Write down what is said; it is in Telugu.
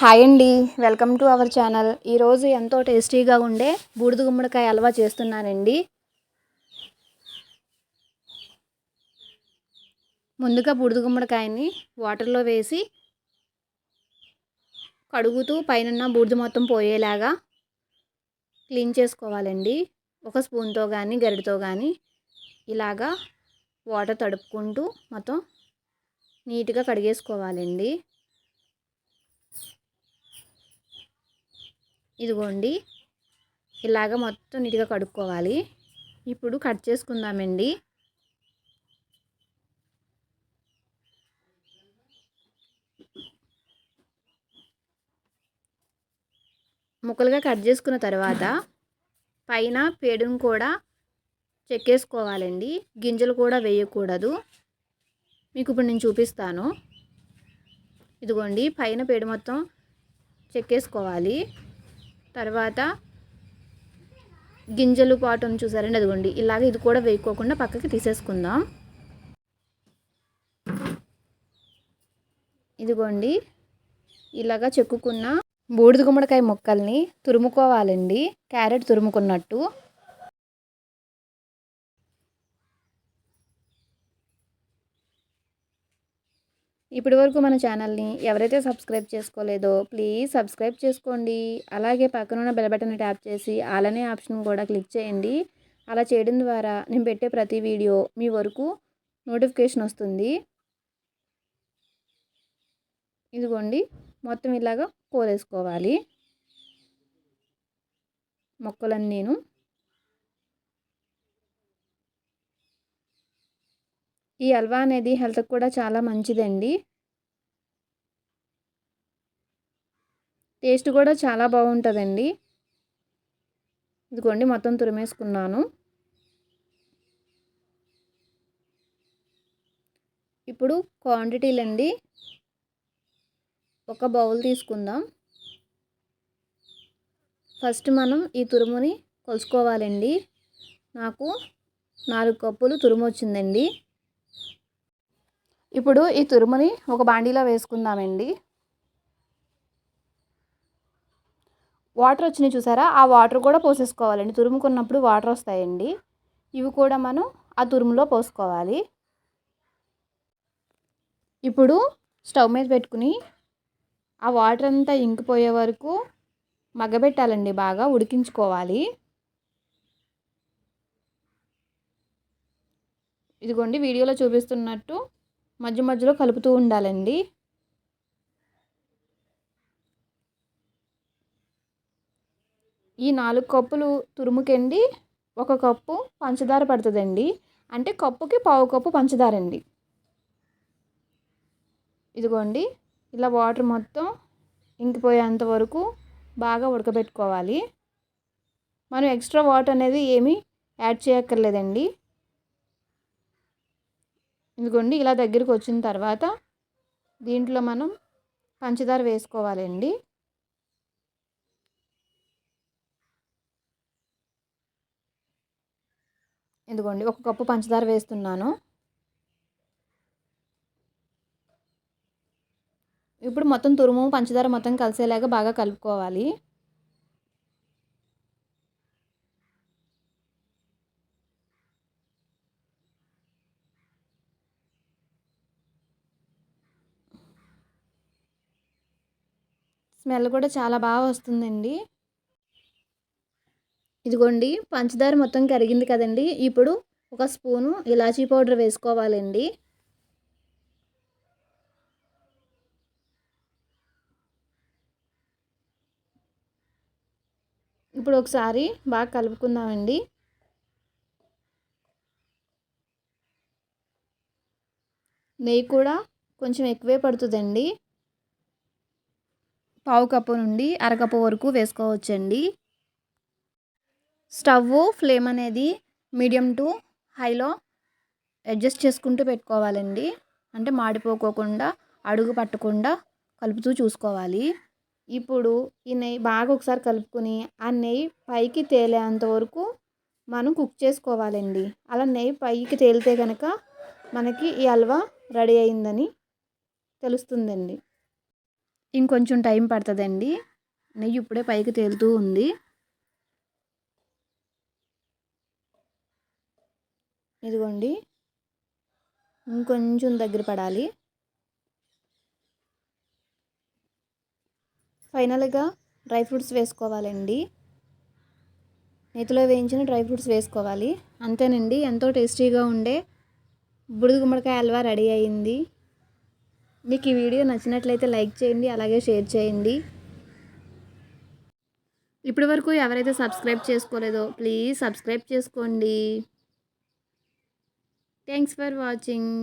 హాయ్ అండి. Welcome to our channel. ఈరోజు ఎంతో టేస్టీగా ఉండే బూడిద గుమ్మడికాయ హల్వా చేస్తున్నానండి. ముందుగా బూడిద గుమ్మడికాయని వాటర్లో వేసి కడుగుతూ పైన బూడిద మొత్తం పోయేలాగా క్లీన్ చేసుకోవాలండి. ఒక స్పూన్తో కానీ గరిటతో కానీ ఇలాగా వాటర్ తడుపుకుంటూ మొత్తం నీట్గా కడిగేసుకోవాలండి. ఇదిగోండి. ఇలాగ మొత్తం నీట్గా కడుక్కోవాలి. ఇప్పుడు కట్ చేసుకుందామండి. ముక్కలుగా కట్ చేసుకున్న తర్వాత పైన పేడును కూడా చెక్కేసుకోవాలండి. గింజలు కూడా వేయకూడదు. మీకు ఇప్పుడు నేను చూపిస్తాను. ఇదిగోండి పైన పేడు మొత్తం చెక్కేసుకోవాలి. తర్వాత గింజలు పాటం చూసారండి అదిగోండి. ఇలాగ ఇది కూడా వేయకోకుండా పక్కకి తీసేసుకుందాం. ఇదిగోండి. ఇలాగా చెక్కుకున్న బూడిద గుమ్మడికాయ ముక్కల్ని తురుముకోవాలండి. క్యారెట్ తురుముకున్నట్టు. ఇప్పటి వరకు మన ఛానల్ని ఎవరైతే సబ్స్క్రైబ్ చేసుకోలేదో ప్లీజ్ సబ్స్క్రైబ్ చేసుకోండి. అలాగే పక్కనున్న బెల్ బటన్ ట్యాప్ చేసి అలానే ఆప్షన్ కూడా క్లిక్ చేయండి. అలా చేయడం ద్వారా నేను పెట్టే ప్రతి వీడియో మీ వరకు నోటిఫికేషన్ వస్తుంది. ఇదిగోండి మొత్తం ఇలాగా కోరేసుకోవాలి మొక్కలన్నీ నేను ఈ హల్వా అనేది హెల్త్కి కూడా చాలా మంచిదండి. టేస్ట్ కూడా చాలా బాగుంటుందండి. ఇదిగోండి మొత్తం తురిమేసుకున్నాను. ఇప్పుడు క్వాంటిటీలండి. ఒక బౌల్ తీసుకుందాం. ఫస్ట్ మనం ఈ తురుముని కొలుసుకోవాలండి నాకు నాలుగు కప్పులు తురుము వచ్చిందండి. ఇప్పుడు ఈ తురుముని ఒక బాండీలో వేసుకుందామండి. వాటర్ వచ్చినాయి చూసారా? ఆ వాటర్ కూడా పోసేసుకోవాలండి. తురుముకున్నప్పుడు వాటర్ వస్తాయండి. ఇవి కూడా మనం ఆ తురుములో పోసుకోవాలి. ఇప్పుడు స్టవ్ మీద పెట్టుకుని ఆ వాటర్ అంతా ఇంకిపోయే వరకు మగ్గబెట్టాలండి బాగా ఉడికించుకోవాలి. ఇదిగోండి వీడియోలో చూపిస్తున్నట్టు మధ్య మధ్యలో కలుపుతూ ఉండాలండి. ఈ నాలుగు కప్పులు తురుముకండి. ఒక కప్పు పంచదార పడుతుందండి. అంటే కప్పుకి పావు కప్పు పంచదార అండి ఇదిగోండి ఇలా వాటర్ మొత్తం ఇంకిపోయేంత వరకు బాగా ఉడకబెట్టుకోవాలి. మనం ఎక్స్ట్రా వాటర్ అనేది ఏమీ యాడ్ చేయక్కర్లేదండి. ఇదిగోండి ఇలా దగ్గరికి వచ్చిన తర్వాత దీంట్లో మనం పంచదార వేసుకోవాలండి. ఇదిగోండి ఒక కప్పు పంచదార వేస్తున్నాను. ఇప్పుడు మొత్తం తురుము పంచదార మొత్తం కలిసేలాగా బాగా కలుపుకోవాలి. స్మెల్ కూడా చాలా బాగా వస్తుందండి. ఇదిగోండి పంచదార మొత్తం కరిగింది కదండి. ఇప్పుడు ఒక స్పూను ఇలాచీ పౌడర్ వేసుకోవాలండి. ఇప్పుడు ఒకసారి బాగా కలుపుకుందామండి. నెయ్యి కూడా కొంచెం ఎక్కువే పడుతుందండి. పావు కప్పు నుండి అరకప్పు వరకు వేసుకోవచ్చండి. స్టవ్ ఫ్లేమ్ అనేది మీడియం టు హైలో అడ్జస్ట్ చేసుకుంటూ పెట్టుకోవాలండి. అంటే మాడిపోకోకుండా అడుగు పట్టకుండా కలుపుతూ చూసుకోవాలి. ఇప్పుడు ఈ నెయ్యి బాగా ఒకసారి కలుపుకొని ఆ నెయ్యి పైకి తేలేంత వరకు మనం కుక్ చేసుకోవాలండి. అలా నెయ్యి పైకి తేలితే కనుక మనకి ఈ హల్వా రెడీ అయిందని తెలుస్తుందండి. ఇంకొంచెం టైం పడుతుందండి. నెయ్యి ఇప్పుడే పైకి తేలుతూ ఉంది. ఇదిగోండి. ఇంకొంచెం దగ్గర పడాలి. ఫైనల్గా డ్రై ఫ్రూట్స్ వేసుకోవాలండి. నేతిలో వేయించిన డ్రై ఫ్రూట్స్ వేసుకోవాలి. అంతేనండి ఎంతో టేస్టీగా ఉండే బుడిది గుమ్మడికాయ హల్వా రెడీ అయింది. మీకు ఈ వీడియో నచ్చినట్లయితే లైక్ చేయండి అలాగే షేర్ చేయండి. ఇప్పటి వరకు ఎవరైతే సబ్స్క్రైబ్ చేసుకోలేదో ప్లీజ్ సబ్స్క్రైబ్ చేసుకోండి. Thanks for watching.